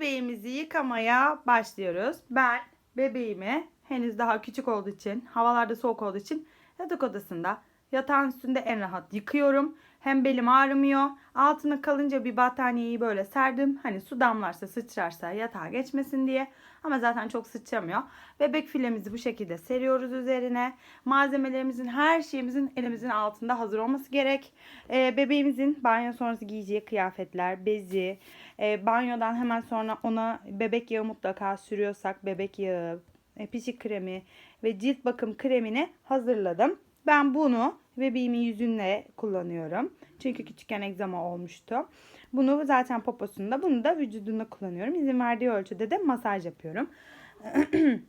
bebeğimizi yıkamaya başlıyoruz. Ben bebeğimi henüz daha küçük olduğu için, havalarda soğuk olduğu için yatak odasında yatağın üstünde en rahat yıkıyorum. Hem belim ağrımıyor. Altına kalınca bir battaniyeyi böyle serdim. Hani su damlarsa sıçrarsa yatağa geçmesin diye. Ama zaten çok sıçramıyor. Bebek filemizi bu şekilde seriyoruz üzerine. Malzemelerimizin her şeyimizin elimizin altında hazır olması gerek. Ee, bebeğimizin banyo sonrası giyeceği kıyafetler, bezi, e, banyodan hemen sonra ona bebek yağı mutlaka sürüyorsak bebek yağı, e, pişik kremi ve cilt bakım kremini hazırladım. Ben bunu bebeğimin yüzünde kullanıyorum. Çünkü küçükken egzama olmuştu. Bunu zaten poposunda, bunu da vücudunda kullanıyorum. İzin verdiği ölçüde de masaj yapıyorum.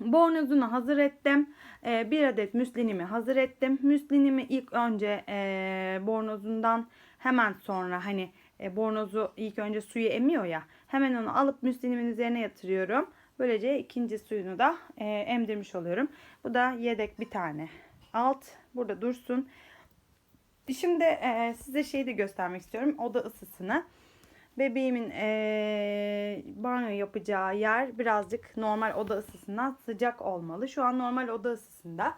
Bornozunu hazır ettim. Ee, bir adet müslinimi hazır ettim. Müslinimi ilk önce e, bornozundan hemen sonra hani e, bornozu ilk önce suyu emiyor ya. Hemen onu alıp müslinimin üzerine yatırıyorum. Böylece ikinci suyunu da e, emdirmiş oluyorum. Bu da yedek bir tane. Alt burada dursun. Şimdi e, size şeyi de göstermek istiyorum. Oda ısısını. Bebeğimin e, banyo yapacağı yer birazcık normal oda ısısından sıcak olmalı. Şu an normal oda ısısında.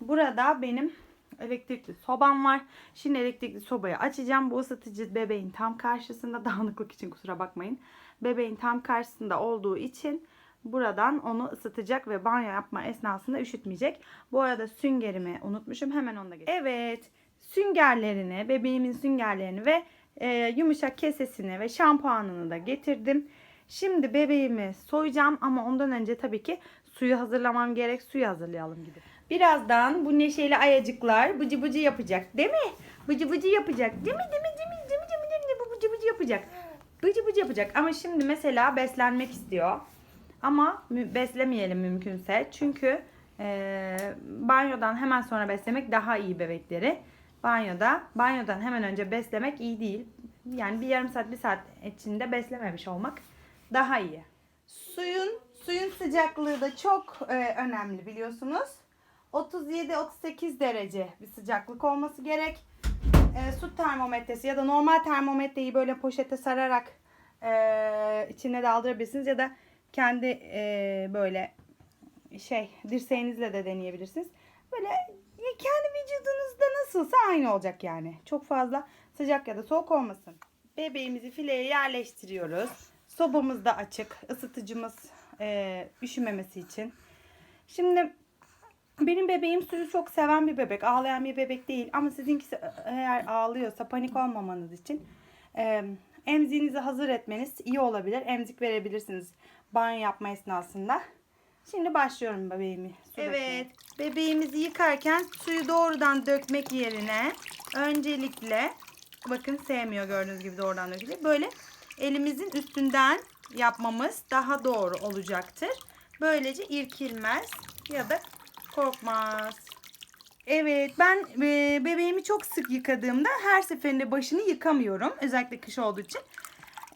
Burada benim elektrikli sobam var. Şimdi elektrikli sobayı açacağım. Bu ısıtıcı bebeğin tam karşısında. Dağınıklık için kusura bakmayın. Bebeğin tam karşısında olduğu için buradan onu ısıtacak ve banyo yapma esnasında üşütmeyecek. Bu arada süngerimi unutmuşum. Hemen onu da geçeyim. Evet. Süngerlerini, bebeğimin süngerlerini ve e, yumuşak kesesini ve şampuanını da getirdim. Şimdi bebeğimi soyacağım ama ondan önce tabii ki suyu hazırlamam gerek. Suyu hazırlayalım gidip. Birazdan bu neşeli ayacıklar bıcı bıcı yapacak değil mi? Bıcı bıcı yapacak değil mi? Değil mi? Değil mi? Değil mi? Değil mi? Değil mi? Bıcı bıcı yapacak. Bıcı bıcı yapacak. Ama şimdi mesela beslenmek istiyor. Ama beslemeyelim mümkünse. Çünkü e, banyodan hemen sonra beslemek daha iyi bebekleri. Banyoda, banyodan hemen önce beslemek iyi değil. Yani bir yarım saat, bir saat içinde beslememiş olmak daha iyi. Suyun, suyun sıcaklığı da çok e, önemli biliyorsunuz. 37-38 derece bir sıcaklık olması gerek. E, su termometresi ya da normal termometreyi böyle poşete sararak e, içine daldırabilirsiniz ya da kendi e, böyle şey dirseğinizle de deneyebilirsiniz. Böyle kendi vücudunuzda nasılsa aynı olacak yani. Çok fazla sıcak ya da soğuk olmasın. Bebeğimizi fileye yerleştiriyoruz. Sobamız da açık. Isıtıcımız e, üşümemesi için. Şimdi benim bebeğim suyu çok seven bir bebek. Ağlayan bir bebek değil. Ama sizinkisi eğer ağlıyorsa panik olmamanız için e, emziğinizi hazır etmeniz iyi olabilir. Emzik verebilirsiniz banyo yapma esnasında. Şimdi başlıyorum bebeğimi. Evet. Bebeğimizi yıkarken suyu doğrudan dökmek yerine öncelikle bakın sevmiyor gördüğünüz gibi doğrudan dökülüyor. Böyle elimizin üstünden yapmamız daha doğru olacaktır. Böylece irkilmez ya da korkmaz. Evet ben bebeğimi çok sık yıkadığımda her seferinde başını yıkamıyorum. Özellikle kış olduğu için.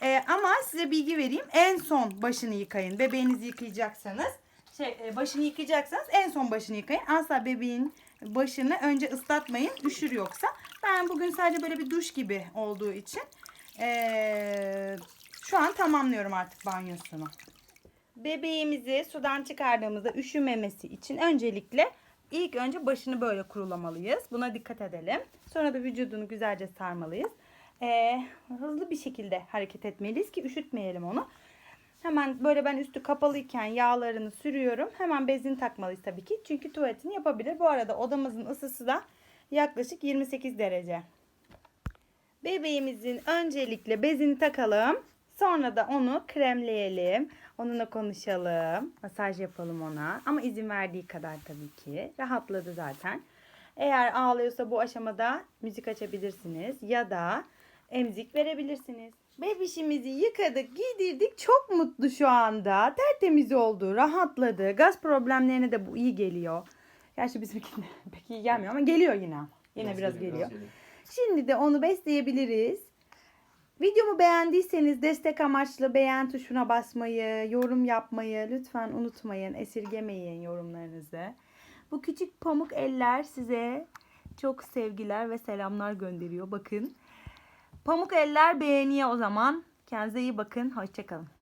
E, ama size bilgi vereyim. En son başını yıkayın. Bebeğinizi yıkayacaksanız şey başını yıkayacaksanız en son başını yıkayın. Asla bebeğin başını önce ıslatmayın. Üşür yoksa. Ben bugün sadece böyle bir duş gibi olduğu için e, şu an tamamlıyorum artık banyosunu. Bebeğimizi sudan çıkardığımızda üşümemesi için öncelikle ilk önce başını böyle kurulamalıyız. Buna dikkat edelim. Sonra da vücudunu güzelce sarmalıyız. Ee, hızlı bir şekilde hareket etmeliyiz ki üşütmeyelim onu. Hemen böyle ben üstü kapalıyken yağlarını sürüyorum. Hemen bezini takmalıyız tabii ki. Çünkü tuvaletini yapabilir. Bu arada odamızın ısısı da yaklaşık 28 derece. Bebeğimizin öncelikle bezini takalım. Sonra da onu kremleyelim. Onunla konuşalım. Masaj yapalım ona. Ama izin verdiği kadar tabii ki. Rahatladı zaten. Eğer ağlıyorsa bu aşamada müzik açabilirsiniz. Ya da emzik verebilirsiniz. Bebişimizi yıkadık, giydirdik. Çok mutlu şu anda. Tertemiz oldu, rahatladı. Gaz problemlerine de bu iyi geliyor. Gerçi bizimkine pek iyi gelmiyor ama geliyor yine. Yine biraz geliyor. Şimdi de onu besleyebiliriz. Videomu beğendiyseniz destek amaçlı beğen tuşuna basmayı, yorum yapmayı lütfen unutmayın. Esirgemeyin yorumlarınızı. Bu küçük pamuk eller size çok sevgiler ve selamlar gönderiyor. Bakın. Pamuk eller beğeniyor o zaman. Kendinize iyi bakın. Hoşçakalın.